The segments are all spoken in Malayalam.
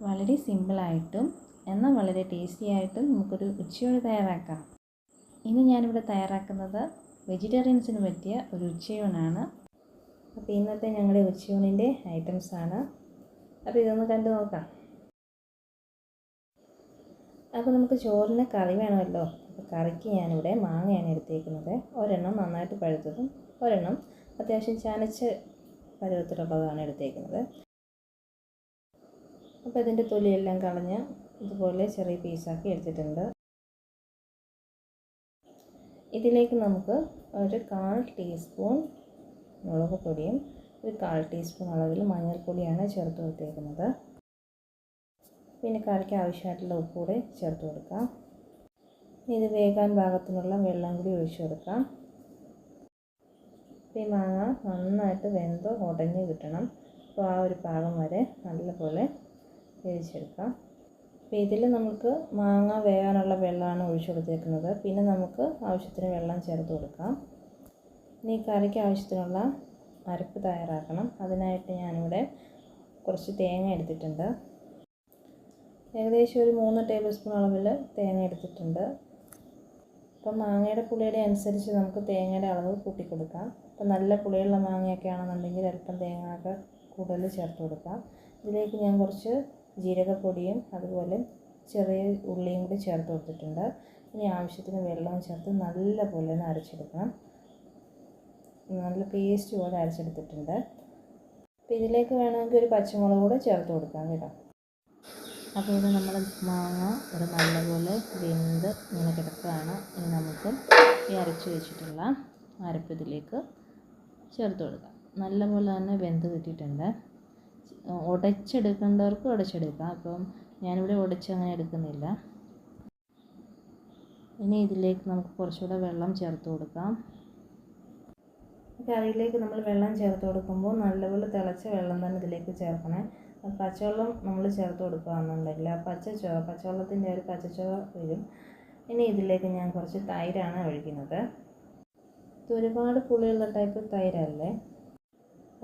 വളരെ സിമ്പിളായിട്ടും എന്നാൽ വളരെ ടേസ്റ്റി ആയിട്ടും നമുക്കൊരു ഉച്ചയോടെ തയ്യാറാക്കാം. ഇന്ന് ഞാനിവിടെ തയ്യാറാക്കുന്നത് വെജിറ്റേറിയൻസിന് പറ്റിയ ഒരു ഉച്ചയൂണാണ്. അപ്പോൾ ഇന്നത്തെ ഞങ്ങളുടെ ഉച്ചയൂണിന്റെ ഐറ്റംസാണ് അപ്പോൾ ഇതൊന്ന് കണ്ടു നോക്കാം. അപ്പോൾ നമുക്ക് ചോറിന് കറി വേണമല്ലോ. അപ്പോൾ കറിക്ക് ഞാനിവിടെ മാങ്ങയാണ് എടുത്തേക്കുന്നത്. ഒരെണ്ണം നന്നായിട്ട് പഴുത്തതും ഒരെണ്ണം അത്യാവശ്യം ചനച്ച് പരുവത്തിലുള്ളതാണ് എടുത്തേക്കുന്നത്. അപ്പോൾ ഇതിന്റെ തൊലിയെല്ലാം കളഞ്ഞ് ഇതുപോലെ ചെറിയ പീസാക്കി എടുത്തിട്ടുണ്ട്. ഇതിലേക്ക് നമുക്ക് ഒരു കാൽ ടീസ്പൂൺ മുളക് പൊടിയും ഒരു കാൽ ടീസ്പൂൺ അളവിൽ മഞ്ഞൾപ്പൊടിയാണ് ചേർത്ത് കൊടുത്തേക്കുന്നത്. പിന്നെ കറിക്ക് ആവശ്യമായിട്ടുള്ള ഉപ്പ് കൂടെ ചേർത്ത് കൊടുക്കാം. ഇത് വേകാൻ പാകത്തിനുള്ള വെള്ളം കൂടി ഒഴിച്ചു കൊടുക്കാം. ഈ മാങ്ങ നന്നായിട്ട് വെന്ത് ഉടഞ്ഞ് കിട്ടണം. അപ്പോൾ ആ ഒരു പാകം വരെ നല്ലപോലെ വേവിച്ചെടുക്കാം. അപ്പോൾ ഇതിൽ നമുക്ക് മാങ്ങ വേകാനുള്ള വെള്ളമാണ് ഒഴിച്ചു കൊടുത്തേക്കുന്നത്. പിന്നെ നമുക്ക് ആവശ്യത്തിന് വെള്ളം ചേർത്ത് കൊടുക്കാം. ഇനി കറിക്ക് ആവശ്യത്തിനുള്ള അരപ്പ് തയ്യാറാക്കണം. അതിനായിട്ട് ഞാനിവിടെ കുറച്ച് തേങ്ങ എടുത്തിട്ടുണ്ട്. ഏകദേശം ഒരു മൂന്ന് ടേബിൾ സ്പൂൺ അളവിൽ തേങ്ങ എടുത്തിട്ടുണ്ട്. അപ്പം മാങ്ങയുടെ പുളിയുടെ അനുസരിച്ച് നമുക്ക് തേങ്ങയുടെ അളവ് കൂട്ടിക്കൊടുക്കാം. അപ്പം നല്ല പുളിയുള്ള മാങ്ങയൊക്കെ ആണെന്നുണ്ടെങ്കിൽ അല്പം തേങ്ങ ഒക്കെ കൂടുതൽ ചേർത്ത് കൊടുക്കാം. ഇതിലേക്ക് ഞാൻ കുറച്ച് ജീരകപ്പൊടിയും അതുപോലെ ചെറിയ ഉള്ളിയും കൂടി ചേർത്ത് കൊടുത്തിട്ടുണ്ട്. ഇനി ആവശ്യത്തിന് വെള്ളവും ചേർത്ത് നല്ല പോലെ ഒന്ന് അരച്ചെടുക്കണം. നല്ല പേസ്റ്റ് പോലെ അരച്ചെടുത്തിട്ടുണ്ട്. അപ്പോൾ ഇതിലേക്ക് വേണമെങ്കിൽ ഒരു പച്ചമുളക് കൂടെ ചേർത്ത് കൊടുക്കാം കേട്ടോ. അപ്പോൾ ഇത് നമ്മൾ മാങ്ങ ഒരു നല്ലപോലെ വെന്ത് ഇങ്ങനെ കിടക്കുകയാണ്. ഇനി നമുക്ക് ഈ അരച്ച് വെച്ചിട്ടുള്ള അരപ്പ് ഇതിലേക്ക് ചേർത്ത് കൊടുക്കാം. നല്ലപോലെ തന്നെ വെന്ത് കിട്ടിയിട്ടുണ്ട്. ഉടച്ചെടുക്കേണ്ടവർക്ക് ഉടച്ചെടുക്കാം. അപ്പം ഞാനിവിടെ ഉടച്ച് അങ്ങനെ എടുക്കുന്നില്ല. ഇനി ഇതിലേക്ക് നമുക്ക് കുറച്ചുകൂടെ വെള്ളം ചേർത്ത് കൊടുക്കാം. കറിയിലേക്ക് നമ്മൾ വെള്ളം ചേർത്ത് കൊടുക്കുമ്പോൾ നല്ലപോലെ തിളച്ച വെള്ളം തന്നെ ഇതിലേക്ക് ചേർക്കണേ. പച്ചവെള്ളം നമ്മൾ ചേർത്ത് കൊടുക്കുകയാണെന്നുണ്ടെങ്കിൽ ആ പച്ച ചുവ പച്ചവെള്ളത്തിന്റെ ഒരു പച്ചച്ചുവ വരും. ഇനി ഇതിലേക്ക് ഞാൻ കുറച്ച് തൈരാണ് ഒഴിക്കുന്നത്. ഇത് ഒരുപാട് പുളിയുള്ള ടൈപ്പ് തൈരല്ലേ?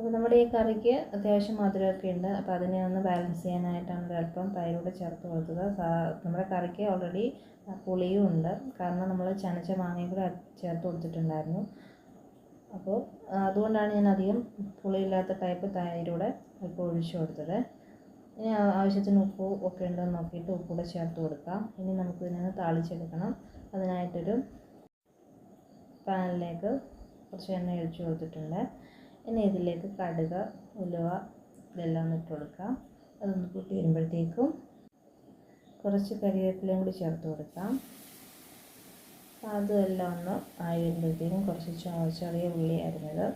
അപ്പോൾ നമ്മുടെ ഈ കറിക്ക് അത്യാവശ്യം മധുരമൊക്കെ ഉണ്ട്. അപ്പോൾ അതിനെ ഒന്ന് ബാലൻസ് ചെയ്യാനായിട്ടാണ് ഒരല്പം തൈരൂടെ ചേർത്ത് കൊടുത്തത്. നമ്മുടെ കറിക്ക് ഓൾറെഡി പുളിയും ഉണ്ട്. കാരണം നമ്മൾ ചനച്ച മാങ്ങയും കൂടെ ചേർത്ത് കൊടുത്തിട്ടുണ്ടായിരുന്നു. അപ്പോൾ അതുകൊണ്ടാണ് ഞാൻ അധികം പുളിയില്ലാത്ത ടൈപ്പ് തൈരൂടെ അല്പം ഒഴിച്ചു കൊടുത്തത്. ഇനി ആവശ്യത്തിന് ഉപ്പ് ഒക്കെ ഉണ്ടോ എന്ന് നോക്കിയിട്ട് ഉപ്പൂടെ ചേർത്ത് കൊടുക്കാം. ഇനി നമുക്ക് ഇതിനെ താളിച്ചെടുക്കണം. അതിനായിട്ടൊരു പാനിലേക്ക് കുറച്ച് എണ്ണ ഒഴിച്ചു കൊടുത്തിട്ടുണ്ട്. ഇനി ഇതിലേക്ക് കടുക് ഉലുവ ഇതെല്ലാം ഒന്ന് ഇട്ട് കൊടുക്കാം. അതൊന്ന് കൂട്ടി വരുമ്പോഴത്തേക്കും കുറച്ച് കരിവേപ്പിലയും കൂടി ചേർത്ത് കൊടുക്കാം. അതുമെല്ലാം ഒന്ന് ആയി വരുമ്പോഴത്തേക്കും കുറച്ച് ചെറിയ ഉള്ളി അരിഞ്ഞത്.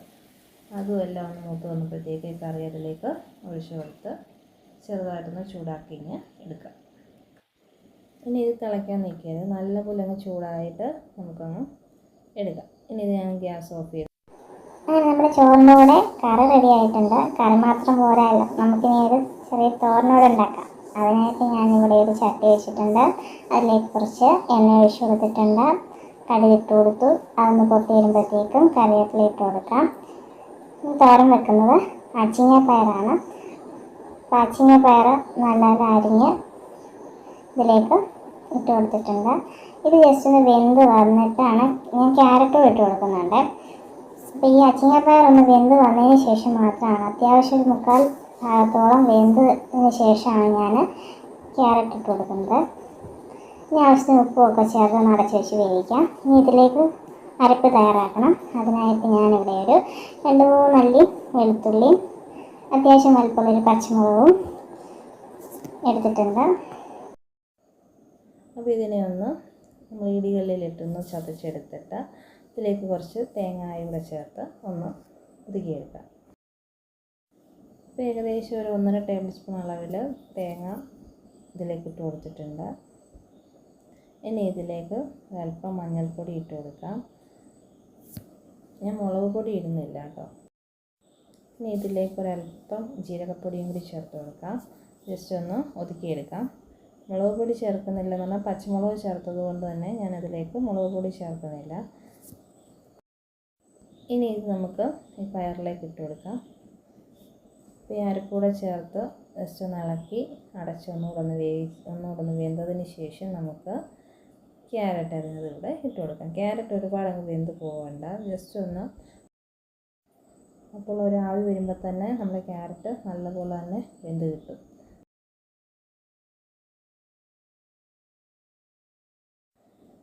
അതും എല്ലാം ഒന്ന് മൂത്ത് വന്നപ്പോഴത്തേക്ക് കറി അതിലേക്ക് ഒഴിച്ച് കൊടുത്ത് ചെറുതായിട്ടൊന്ന് ചൂടാക്കി എടുക്കാം. ഇനി ഇത് തിളയ്ക്കാൻ നിൽക്കരുത്. നല്ലപോലെ അങ്ങ് ചൂടായിട്ട് നമുക്കങ്ങ് എടുക്കാം. ഇനി ഇത് ഞാൻ ഗ്യാസ് ഓഫ് ചെയ്തു അങ്ങനെ നമ്മുടെ ചോറിന്റെ കൂടെ കറി റെഡി ആയിട്ടുണ്ട്. കറി മാത്രം പോരാല്ലോ. നമുക്കിനി ഒരു ചെറിയ തോരനോട് ഉണ്ടാക്കാം. അതിനായിട്ട് ഇവിടെ ഒരു ചട്ടി വെച്ചിട്ടുണ്ട്. അതിലേക്ക് കുറച്ച് എണ്ണ ഒഴിച്ചു കൊടുത്തിട്ടുണ്ട്. കടുകിട്ട് കൊടുത്തു. അതൊന്ന് പൊട്ടി വരുമ്പോഴത്തേക്കും കറിവേപ്പില ഇട്ട് കൊടുക്കാം. തോരൻ വെക്കുന്നത് അച്ചിങ്ങ പയറാണ്. അപ്പോൾ അച്ചിങ്ങ പയർ നല്ലത് അരിഞ്ഞ് ഇതിലേക്ക് ഇട്ട് കൊടുത്തിട്ടുണ്ട്. ഇത് ജസ്റ്റ് ഒന്ന് വെന്ത് വന്നിട്ടാണ് ഞാൻ ക്യാരറ്റും ഇട്ട് കൊടുക്കുന്നുണ്ട്. അപ്പോൾ ഈ അച്ചിങ്ങപ്പയർ ഒന്ന് വെന്ത് വന്നതിന് ശേഷം മാത്രമാണ്. അത്യാവശ്യം ഒരു മുക്കാൽ ഭാഗത്തോളം വെന്തതിന് ശേഷമാണ് ഞാൻ ക്യാരറ്റ് ഇട്ട് കൊടുക്കുന്നത്. ഇനി ആവശ്യത്തിന് ഉപ്പുമൊക്കെ ചേർത്ത് ഒന്ന് അടച്ച് വെച്ച് വേവിക്കാം. ഇനി ഇതിലേക്ക് അരപ്പ് തയ്യാറാക്കണം. അതിനായിട്ട് ഞാനിവിടെ ഒരു രണ്ട് മൂന്ന് അല്ലി വെളുത്തുള്ളിയും അത്യാവശ്യം വലുപ്പമുള്ളൊരു പച്ചമുളകും എടുത്തിട്ടുണ്ട്. അപ്പോൾ ഇതിനെ ഒന്ന് നമ്മൾ ഇടികളിലിട്ടൊന്ന് ചതച്ചെടുത്തിട്ട് ഇതിലേക്ക് കുറച്ച് തേങ്ങായും കൂടെ ചേർത്ത് ഒന്ന് ഒതുക്കിയെടുക്കാം ഇപ്പോൾ ഏകദേശം ഒരു ഒന്നര ടേബിൾ സ്പൂൺ അളവിൽ തേങ്ങ ഇതിലേക്ക് ഇട്ട് കൊടുത്തിട്ടുണ്ട്. ഇനി ഇതിലേക്ക് അല്പം മഞ്ഞൾപ്പൊടി ഇട്ട് കൊടുക്കാം. ഞാൻ മുളക് പൊടി ഇടുന്നില്ല കേട്ടോ. ഇനി ഇതിലേക്ക് ഒരല്പം ജീരകപ്പൊടിയും കൂടി ചേർത്ത് കൊടുക്കാം. ജസ്റ്റ് ഒന്ന് ഒതുക്കിയെടുക്കാം. മുളക് പൊടി ചേർക്കുന്നില്ല എന്ന് പറഞ്ഞാൽ പച്ചമുളക് ചേർത്തത് കൊണ്ട് തന്നെ ഞാനതിലേക്ക് മുളക് പൊടി ചേർക്കുന്നില്ല. ഇനി ഇത് നമുക്ക് ഈ പയറിലേക്ക് ഇട്ട് കൊടുക്കാം. അപ്പോൾ ഈ അരക്കൂടെ ചേർത്ത് ജസ്റ്റ് ഒന്ന് ഇളക്കി അടച്ച് ഒന്നുകൂടെ ഒന്ന് വേവി ഒന്നുകൂടെ ഒന്ന് വെന്തതിന് ശേഷം നമുക്ക് ക്യാരറ്റ് ഇവിടെ ഇട്ട് കൊടുക്കാം. ക്യാരറ്റ് ഒരുപാട് അങ്ങ് വെന്ത് പോകണ്ട ജസ്റ്റ് ഒന്ന് അപ്പോൾ ഒരു ആവി വരുമ്പോൾ തന്നെ നമ്മുടെ ക്യാരറ്റ് നല്ലപോലെ തന്നെ വെന്ത് കിട്ടും.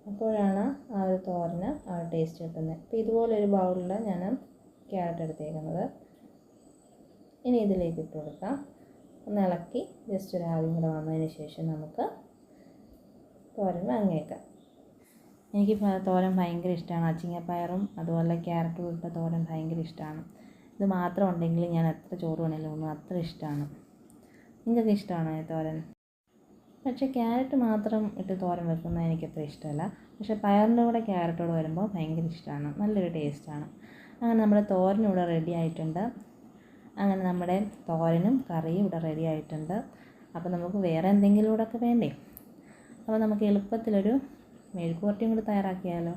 അപ്പോഴാണ് ആ ഒരു തോരന് ആ ടേസ്റ്റ് കിട്ടുന്നത്. അപ്പോൾ ഇതുപോലെ ഒരു ബൗളിൽ ഞാൻ ക്യാരറ്റ് എടുത്തേക്കുന്നത്. ഇനി ഇതിലേക്ക് ഇട്ട് കൊടുക്കാം. ഒന്ന് ഇളക്കി ജസ്റ്റ് ഒരു ആവിയും കൂടെ വന്നതിന് ശേഷം നമുക്ക് തോരൻ വാങ്ങിയേക്കാം. എനിക്ക് തോരൻ ഭയങ്കര ഇഷ്ടമാണ് അച്ചിങ്ങപ്പയറും അതുപോലെ ക്യാരറ്റും ഇട്ട തോരൻ ഭയങ്കര ഇഷ്ടമാണ് ഇത് മാത്രം ഉണ്ടെങ്കിൽ ഞാൻ എത്ര ചോറ് വേണേലും ഒന്നും അത്ര ഇഷ്ടമാണ് നിങ്ങൾക്ക് ഇഷ്ടമാണോ ഈ തോരൻ? പക്ഷേ ക്യാരറ്റ് മാത്രം ഇട്ട് തോരൻ വെക്കുന്നത് എനിക്ക് അത്ര ഇഷ്ടമല്ല. പക്ഷേ പയറിന്റെ കൂടെ ക്യാരറ്റോട് വരുമ്പോൾ ഭയങ്കര ഇഷ്ടമാണ്. നല്ലൊരു ടേസ്റ്റാണ്. അങ്ങനെ നമ്മുടെ തോരൻ ഇവിടെ റെഡി ആയിട്ടുണ്ട്. അങ്ങനെ നമ്മുടെ തോരനും കറിയും ഇവിടെ റെഡി ആയിട്ടുണ്ട്. അപ്പോൾ നമുക്ക് വേറെ എന്തെങ്കിലും കൂടെ ഒക്കെ വേണ്ടേ? അപ്പോൾ നമുക്ക് എളുപ്പത്തിലൊരു മെഴുക്കുപുരട്ടിയും കൂടി തയ്യാറാക്കിയാലോ?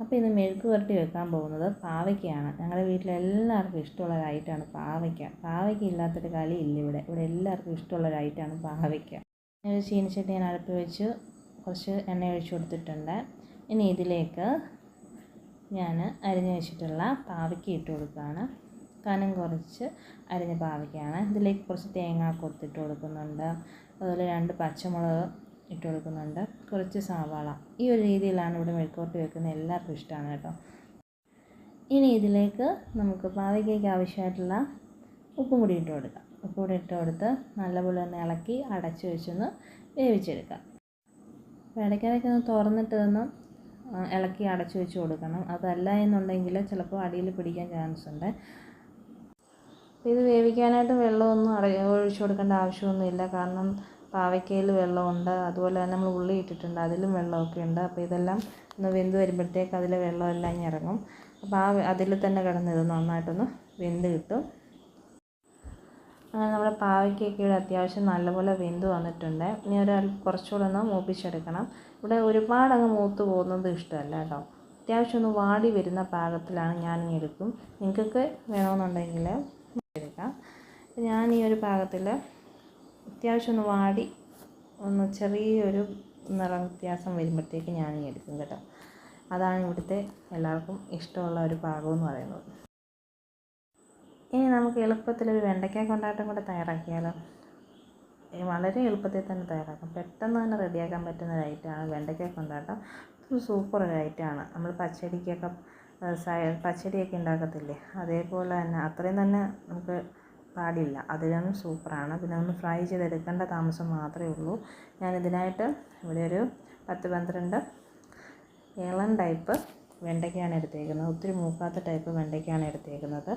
അപ്പോൾ ഇന്ന് മെഴുക്ക് പുരട്ടി വെക്കാൻ പോകുന്നത് പാവയ്ക്കയാണ്. ഞങ്ങളുടെ വീട്ടിലെല്ലാവർക്കും ഇഷ്ടമുള്ള ഒരു ഐറ്റമാണ് പാവയ്ക്ക. പാവയ്ക്ക ഇല്ലാത്തൊരു കളി ഇല്ല ഇവിടെ. ഇവിടെ എല്ലാവർക്കും ഇഷ്ടമുള്ള ഒരു ഐറ്റമാണ് പാവയ്ക്ക. ഒരു ചീനിച്ചട്ടി ഞാൻ അടുപ്പ് വെച്ച്. കുറച്ച് എണ്ണ ഒഴിച്ചു കൊടുത്തിട്ടുണ്ട്. ഇനി ഇതിലേക്ക് ഞാൻ അരിഞ്ഞ് വെച്ചിട്ടുള്ള പാവയ്ക്ക ഇട്ട് കൊടുക്കുകയാണ്. കനം കുറച്ച് അരിഞ്ഞ പാവയ്ക്കാണ് ഇതിലേക്ക് കുറച്ച് തേങ്ങ കൊത്തിട്ട് കൊടുക്കുന്നുണ്ട്. അതുപോലെ രണ്ട് പച്ചമുളക് ഇട്ട് കൊടുക്കുന്നുണ്ട് കുറച്ച് സവാള. ഈ ഒരു രീതിയിലാണ് ഇവിടെ മെഴുക്കോട്ട് വെക്കുന്നത്. എല്ലാവർക്കും ഇഷ്ടമാണ് കേട്ടോ. ഇനി ഇതിലേക്ക് നമുക്ക് പാവയ്ക്കയ്ക്ക് ആവശ്യമായിട്ടുള്ള ഉപ്പും കൂടി ഇട്ട് കൊടുക്കാം. ഉപ്പ് കൂടി ഇട്ട് കൊടുത്ത് നല്ലപോലെ ഒന്ന് ഇളക്കി അടച്ച് വെച്ചൊന്ന് വേവിച്ചെടുക്കാം. അപ്പോൾ ഇടയ്ക്കിടയ്ക്ക് ഒന്ന് തുറന്നിട്ട് ഒന്ന് ഇളക്കി അടച്ചു വെച്ച് കൊടുക്കണം. അതല്ല എന്നുണ്ടെങ്കിൽ ചിലപ്പോൾ അടിയിൽ പിടിക്കാൻ ചാൻസ് ഉണ്ട്. ഇത് വേവിക്കാനായിട്ട് വെള്ളമൊന്നും ഒഴിച്ചു കൊടുക്കേണ്ട ആവശ്യമൊന്നുമില്ല. കാരണം പാവയ്ക്കയിൽ വെള്ളമുണ്ട്. അതുപോലെ തന്നെ നമ്മൾ ഉള്ളി ഇട്ടിട്ടുണ്ട്. അതിലും വെള്ളമൊക്കെ ഉണ്ട്. അപ്പോൾ ഇതെല്ലാം ഒന്ന് വെന്ത് വരുമ്പോഴത്തേക്ക് അതിലെ വെള്ളമെല്ലാം ഇങ്ങ് ഇറങ്ങും. അപ്പോൾ ആ അതിൽ തന്നെ കിടന്ന് ഇത് നന്നായിട്ടൊന്ന് വെന്ത് കിട്ടും. അങ്ങനെ നമ്മുടെ പാവയ്ക്കൊക്കെ ഇവിടെ അത്യാവശ്യം നല്ലപോലെ വെന്ത് വന്നിട്ടുണ്ട്. ഇനി ഒരു കുറച്ചുകൂടെ ഒന്ന് മൂപ്പിച്ചെടുക്കണം. ഇവിടെ ഒരുപാട് അങ്ങ് മൂത്ത് പോകുന്നത് ഇഷ്ടമല്ല കേട്ടോ. അത്യാവശ്യം ഒന്ന് വാടി വരുന്ന പാകത്തിലാണ് ഞാൻ എടുക്കും. നിങ്ങൾക്കൊക്കെ വേണമെന്നുണ്ടെങ്കിൽ എടുക്കാം. ഞാൻ ഈ ഒരു പാകത്തിൽ അത്യാവശ്യം ഒന്ന് വാടി. ഒന്ന് ചെറിയൊരു നിറം വ്യത്യാസം വരുമ്പോഴത്തേക്ക് ഞാൻ എടുക്കും കേട്ടോ. അതാണ് ഇവിടുത്തെ എല്ലാവർക്കും ഇഷ്ടമുള്ള ഒരു പാകം എന്ന് പറയുന്നത്. ഇനി നമുക്ക് എളുപ്പത്തിലൊരു വെണ്ടയ്ക്ക കൊണ്ടാട്ടം കൂടെ തയ്യാറാക്കിയാലോ? വളരെ എളുപ്പത്തിൽ തന്നെ തയ്യാറാക്കാം. പെട്ടെന്ന് തന്നെ റെഡിയാക്കാൻ പറ്റുന്ന ഒരു ഐറ്റമാണ് വെണ്ടയ്ക്ക കൊണ്ടാട്ടം. ഇത് സൂപ്പർ ഒരു ഐറ്റമാണ് നമ്മൾ പച്ചടിക്കൊക്കെ പച്ചടിയൊക്കെ ഉണ്ടാക്കത്തില്ലേ? അതേപോലെ തന്നെ അത്രയും തന്നെ നമുക്ക് പാടില്ല. അതിനും സൂപ്പറാണ്. പിന്നെ ഒന്ന് ഫ്രൈ ചെയ്തെടുക്കേണ്ട താമസം മാത്രമേ ഉള്ളൂ. ഞാൻ ഇതിനായിട്ട് ഇവിടെ ഒരു പത്ത് പന്ത്രണ്ട് ഇളം ടൈപ്പ് വെണ്ടയ്ക്കാണ് എടുത്തേക്കുന്നത്. ഒത്തിരി മൂക്കാത്ത ടൈപ്പ് വെണ്ടയ്ക്കാണ് എടുത്തേക്കുന്നത്.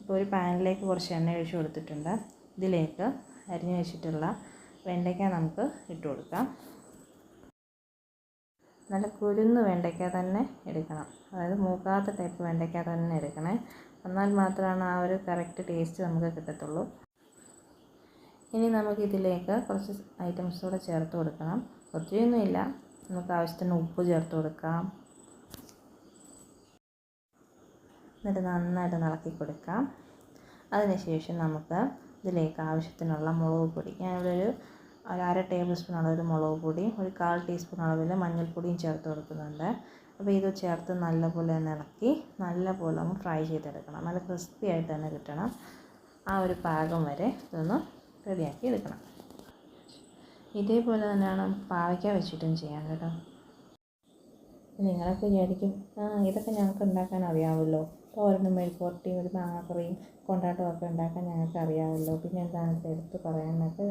ഇപ്പോൾ ഒരു പാനിലേക്ക് കുറച്ച് എണ്ണ ഒഴിച്ച് കൊടുത്തിട്ടുണ്ട്. ഇതിലേക്ക് അരിഞ്ഞു വെച്ചിട്ടുള്ള വെണ്ടയ്ക്ക നമുക്ക് ഇട്ട് കൊടുക്കാം. നല്ല കുരുന്ന് വെണ്ടയ്ക്ക തന്നെ എടുക്കണം. അതായത് മൂക്കാത്ത ടൈപ്പ് വെണ്ടയ്ക്ക തന്നെ എടുക്കണേ. എന്നാൽ മാത്രമാണ് ആ ഒരു കറക്റ്റ് ടേസ്റ്റ് നമുക്ക് കിട്ടത്തുള്ളൂ. ഇനി നമുക്കിതിലേക്ക് കുറച്ച് ഐറ്റംസ് കൂടെ ചേർത്ത് കൊടുക്കണം. ഒത്തിരിയൊന്നുമില്ല. നമുക്ക് ആവശ്യത്തിന് ഉപ്പ് ചേർത്ത് കൊടുക്കാം. എന്നിട്ട് നന്നായിട്ട് ഇളക്കി കൊടുക്കാം. അതിനുശേഷം നമുക്ക് ഇതിലേക്ക് ആവശ്യത്തിനുള്ള മുളക് പൊടി. ഞാനിവിടെ ഒരു ഒരു അര ടേബിൾ സ്പൂൺ അളവിൽ മുളക് പൊടിയും ഒരു കാൽ ടീസ്പൂൺ അളവിൽ മഞ്ഞൾപ്പൊടിയും ചേർത്ത് കൊടുക്കുന്നുണ്ട്. അപ്പോൾ ഇത് ചേർത്ത് നല്ലപോലെ ഒന്ന് ഇളക്കി നല്ലപോലെ ഒന്ന് ഫ്രൈ ചെയ്തെടുക്കണം. നല്ല ക്രിസ്പി ആയിട്ട് തന്നെ കിട്ടണം. ആ ഒരു പാകം വരെ ഇതൊന്ന് റെഡിയാക്കി എടുക്കണം. ഇതേപോലെ തന്നെയാണ് പാവയ്ക്ക വെച്ചിട്ടും ചെയ്യാൻ കേട്ടോ. നിങ്ങളൊക്കെ വിചാരിക്കും ആ ഇതൊക്കെ ഞങ്ങൾക്ക് ഉണ്ടാക്കാൻ അറിയാമല്ലോ. തോരനും മെഴുക്കുവരട്ടിയും ഒരു മാങ്ങാക്കറിയും കൊണ്ടാട്ടവും ഒക്കെ ഉണ്ടാക്കാൻ ഞങ്ങൾക്ക് അറിയാമല്ലോ. പിന്നെ എന്താണ് എടുത്ത് പറയാനൊക്കെ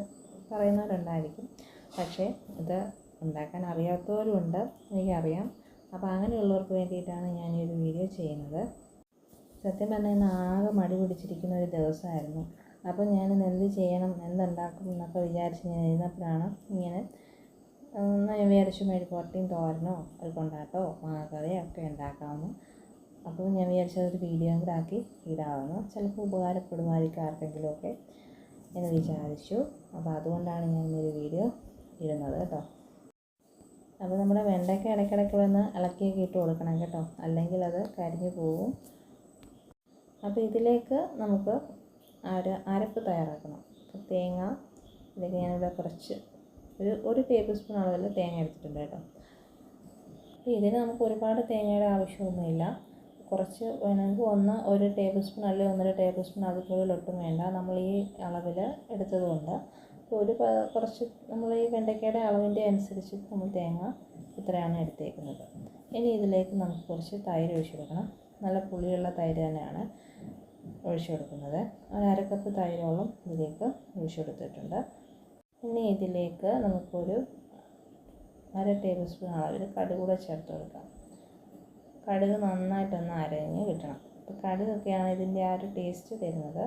പറയുന്നവരുണ്ടായിരിക്കും. പക്ഷേ ഇത് ഉണ്ടാക്കാൻ അറിയാത്തവരുമുണ്ട് എനിക്കറിയാം. അപ്പോൾ അങ്ങനെയുള്ളവർക്ക് വേണ്ടിയിട്ടാണ് ഞാൻ ഈ ഒരു വീഡിയോ ചെയ്യുന്നത്. സത്യം പറഞ്ഞാൽ ഇന്ന് ആകെ മടി പിടിച്ചിരിക്കുന്ന ഒരു ദിവസമായിരുന്നു. അപ്പോൾ ഞാൻ ഇന്ന് എന്ത് ചെയ്യണം എന്തുണ്ടാക്കും എന്നൊക്കെ വിചാരിച്ച് ഞാൻ ഇരുന്നപ്പോഴാണ് ഇങ്ങനെ ഞാൻ വിചാരിച്ചു മെഴുക്കുവരട്ടിയും തോരനോ ഒരു കൊണ്ടാട്ടോ മാങ്ങക്കറിയോ ഒക്കെ ഉണ്ടാക്കാമെന്ന്. അപ്പോൾ ഞാൻ വിചാരിച്ചത് ഒരു വീഡിയോ കൂടെ ആക്കി ഇടാമെന്ന്. ചിലപ്പോൾ ഉപകാരപ്പെടുമായിരിക്കും ആർക്കെങ്കിലുമൊക്കെ എന്ന് വിചാരിച്ചു. അപ്പോൾ അതുകൊണ്ടാണ് ഞാൻ ഇന്നൊരു വീഡിയോ ഇടുന്നത് കേട്ടോ. അപ്പോൾ നമ്മുടെ വെണ്ടയ്ക്ക ഇടയ്ക്കിടയ്ക്ക് ഒന്ന് ഇളക്കിയൊക്കെ ഇട്ട് കൊടുക്കണം കേട്ടോ. അല്ലെങ്കിൽ അത് കരിഞ്ഞു പോവും അപ്പോൾ ഇതിലേക്ക് നമുക്ക് അര അരപ്പ് തയ്യാറാക്കണം. അപ്പോൾ തേങ്ങ ഇതിലേക്ക് ഞാനിവിടെ കുറച്ച് ഒരു ഒരു ടേബിൾ സ്പൂൺ അളവിൽ തേങ്ങ എടുത്തിട്ടുണ്ട് കേട്ടോ. അപ്പോൾ ഇതിന് നമുക്ക് ഒരുപാട് തേങ്ങയുടെ ആവശ്യമൊന്നുമില്ല. കുറച്ച് വേണമെങ്കിൽ ഒന്ന് ഒരു ടേബിൾ സ്പൂൺ അല്ലെങ്കിൽ ഒന്നര ടേബിൾ സ്പൂൺ അതുപോലെ ഒട്ടും വേണ്ട. നമ്മൾ ഈ അളവിൽ എടുത്തതുകൊണ്ട് ഒരു കുറച്ച് നമ്മൾ ഈ വെണ്ടയ്ക്കയുടെ അളവിന്റെ അനുസരിച്ച് നമ്മൾ തേങ്ങ ഇത്രയാണ് എടുത്തേക്കുന്നത്. ഇനി ഇതിലേക്ക് നമുക്ക് കുറച്ച് തൈര് ഒഴിച്ചു കൊടുക്കണം. നല്ല പുളിയുള്ള തൈര് തന്നെയാണ് ഒഴിച്ചു കൊടുക്കുന്നത്. ഒരു അരക്കപ്പ് തൈരോളം ഇതിലേക്ക് ഒഴിച്ചു കൊടുത്തിട്ടുണ്ട്. ഇനി ഇതിലേക്ക് നമുക്കൊരു അര ടേബിൾ സ്പൂൺ അളവിൽ കടുക് കൂടെ ചേർത്ത് കൊടുക്കാം. കടുക് നന്നായിട്ടൊന്ന് അരഞ്ഞ് കിട്ടണം. അപ്പോൾ കടുകൊക്കെയാണ് ഇതിന്റെ ആ ഒരു ടേസ്റ്റ് തരുന്നത്.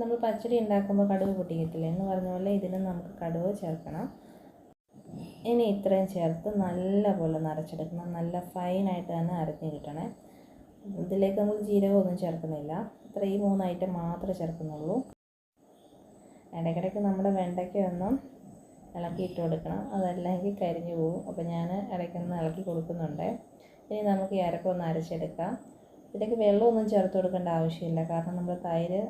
നമ്മൾ പച്ചടി ഉണ്ടാക്കുമ്പോൾ കടുക് പൊട്ടിക്കത്തില്ല എന്ന് പറഞ്ഞ പോലെ ഇതിന് നമുക്ക് കടുക് ചേർക്കണം. ഇനി ഇത്രയും ചേർത്ത് നല്ലപോലെ നിറച്ചെടുക്കണം നല്ല ഫൈനായിട്ട് തന്നെ അരഞ്ഞ് കിട്ടണേ. ഇതിലേക്ക് നമ്മൾ ജീരകമൊന്നും ചേർക്കുന്നില്ല. ഇത്ര ഈ മൂന്ന് ഐറ്റം മാത്രമേ ചേർക്കുന്നുള്ളൂ. ഇടയ്ക്കിടയ്ക്ക് നമ്മുടെ വെണ്ടയ്ക്കൊന്നും ഇളക്കി ഇട്ട് കൊടുക്കണം. അതല്ലെങ്കിൽ കരിഞ്ഞു പോകും. അപ്പോൾ ഞാൻ ഇടയ്ക്കൊന്ന് ഇളക്കി കൊടുക്കുന്നുണ്ട്. ഇനി നമുക്ക് ഈ അരപ്പൊന്ന് അരച്ചെടുക്കാം. ഇതിലേക്ക് വെള്ളമൊന്നും ചേർത്ത് കൊടുക്കേണ്ട ആവശ്യമില്ല. കാരണം നമ്മൾ തൈര്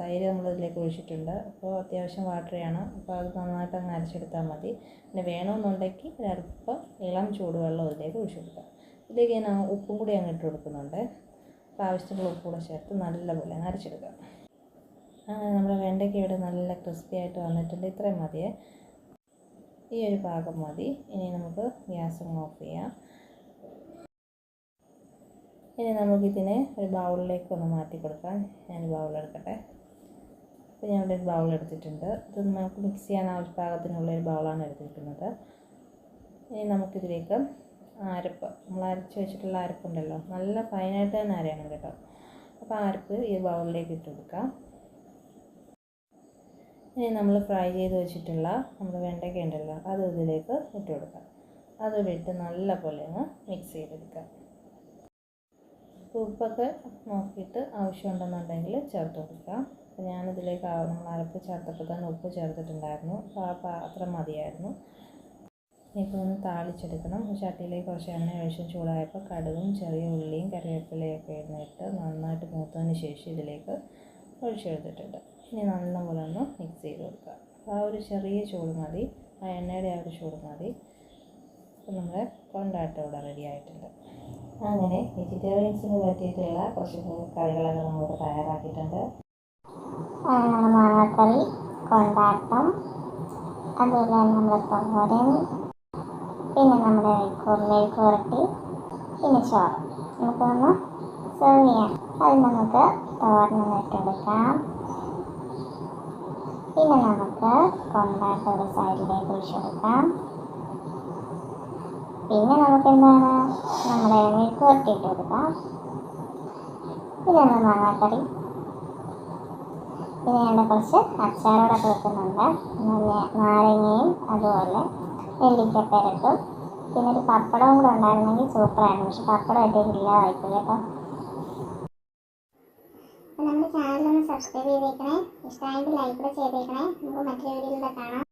തൈര് നമ്മൾ ഇതിലേക്ക് ഒഴിച്ചിട്ടുണ്ട്. അപ്പോൾ അത്യാവശ്യം വാട്ടറിയാണ് അപ്പോൾ അത് നന്നായിട്ട് അങ്ങ് അരച്ചെടുത്താൽ മതി. പിന്നെ വേണമെന്നുണ്ടെങ്കിൽ ഒരല്പം ഇളം ചൂടുവെള്ളം ഇതിലേക്ക് ഒഴിച്ചു കൊടുക്കാം ഇതിലേക്ക് ഞാൻ ഉപ്പും കൂടി അങ്ങ് ഇട്ട് കൊടുക്കുന്നുണ്ട്. അപ്പോൾ ആവശ്യത്തിനുള്ള ഉപ്പ് കൂടെ ചേർത്ത് നല്ലപോലെ അങ്ങ് അരച്ചെടുക്കാം. അങ്ങനെ നമ്മുടെ വെണ്ടയ്ക്ക ഇവിടെ നല്ല ക്രിസ്പി ആയിട്ട് വന്നിട്ടുണ്ട്. ഇത്രയും മതിയേ. ഈ ഒരു ഭാഗം മതി. ഇനി നമുക്ക് ഗ്യാസ് ഓഫ് ചെയ്യാം. ഇനി നമുക്കിതിനെ ഒരു ബൗളിലേക്ക് ഒന്ന് മാറ്റി കൊടുക്കാം. ഞാൻ ബൗൾ എടുക്കട്ടെ. അപ്പോൾ ഞാൻ ഇവിടെ ഒരു ബൗൾ എടുത്തിട്ടുണ്ട്. ഇത് നമുക്ക് മിക്സ് ചെയ്യാൻ ആവശ്യ പാകത്തിനുള്ള ഒരു ബൗളാണ് എടുത്തിരിക്കുന്നത്. ഇനി നമുക്കിതിലേക്ക് അരപ്പ് നമ്മൾ അരച്ച് വെച്ചിട്ടുള്ള അരപ്പുണ്ടല്ലോ. നല്ല ഫൈനായിട്ട് തന്നെ അരയണം കേട്ടോ. അപ്പോൾ ആ അരപ്പ് ഈ ബൗളിലേക്ക് ഇട്ട് കൊടുക്കാം. ഇനി നമ്മൾ ഫ്രൈ ചെയ്ത് വെച്ചിട്ടുള്ള നമ്മൾ വെണ്ടയ്ക്ക ഉണ്ടല്ലോ അത് ഇതിലേക്ക് ഇട്ട് കൊടുക്കാം. അതുകൂടി ഇട്ട് നല്ല പോലെ ഒന്ന് മിക്സ് ചെയ്തെടുക്കാം. ഉപ്പൊക്കെ നോക്കിയിട്ട് ആവശ്യമുണ്ടെന്നുണ്ടെങ്കിൽ ചേർത്ത് കൊടുക്കാം. അപ്പോൾ ഞാനിതിലേക്ക് നമ്മൾ അരപ്പ് ചേർത്തപ്പോൾ തന്നെ ഉപ്പ് ചേർത്തിട്ടുണ്ടായിരുന്നു. അപ്പോൾ ആ പാത്രം മതിയായിരുന്നു. ഇപ്പോൾ ഒന്ന് താളിച്ചെടുക്കണം. ചട്ടിയിലേക്ക് കുറച്ച് എണ്ണ ഒഴിച്ച് ചൂടായപ്പോൾ കടുകും ചെറിയ ഉള്ളിയും കറിവേപ്പിലയൊക്കെ ഇട്ട് നന്നായിട്ട് മൂത്തതിന് ശേഷം ഇതിലേക്ക് ഒഴിച്ചെടുത്തിട്ടുണ്ട്. ഇനി നല്ലപോലെ ഒന്ന് മിക്സ് ചെയ്ത് കൊടുക്കുക അപ്പോൾ ആ ഒരു ചെറിയ ചൂട് മതി. ആ എണ്ണയുടെ ആ ഒരു ചൂട് മതി. നമ്മുടെ കൊണ്ടാട്ടം ഇവിടെ റെഡി ആയിട്ടുണ്ട്. അങ്ങനെ വെജിറ്റേറിയൻസിന് പറ്റിയിട്ടുള്ള കുറച്ച് കറികളൊക്കെ നമുക്ക് തയ്യാറാക്കിയിട്ടുണ്ട്. മാങ്ങാക്കറി കൊണ്ടാട്ടം അതുപോലെ നമ്മുടെ തോരൻ പിന്നെ നമ്മുടെ മെഴുക്ക് പുരട്ടി പിന്നെ ചോറ്. നമുക്കൊന്ന് സെർവ് ചെയ്യാം. അത് നമുക്ക് തോരനൊന്ന് ഇട്ടെടുക്കാം. പിന്നെ നമുക്ക് കൊണ്ടാട്ടം ഒരു സൈഡിലേക്ക് ഒഴിച്ചു കൊടുക്കാം പിന്നെ നമുക്ക് എന്താണ് നമ്മുടെ മിൽക്ക് പുരട്ടി ഇട്ട് കൊടുക്കാം നമ്മൾ മാങ്ങാക്കറി? പിന്നെ ഞാൻ കുറച്ച് അച്ചാറോടൊക്കെ വെക്കുന്നുണ്ട്. പിന്നെ നാരങ്ങയും അതുപോലെ നെല്ലിക്കപ്പരട്ടും. പിന്നെ ഒരു പപ്പടവും കൂടെ ഉണ്ടായിരുന്നെങ്കിൽ സൂപ്പറായിരുന്നു. പക്ഷെ പപ്പടം ഏറ്റവും ഇല്ലാതായിപ്പോയി കേട്ടോ. നമ്മുടെ ചാനൽ ഒന്ന് സബ്സ്ക്രൈബ് ചെയ്തേക്കണേ. ഇഷ്ടമായെങ്കിൽ ലൈക്ക് കൂടെ ചെയ്തേക്കണേ. നമുക്ക് മറ്റൊരു വീഡിയോയിലൂടെ കാണാം.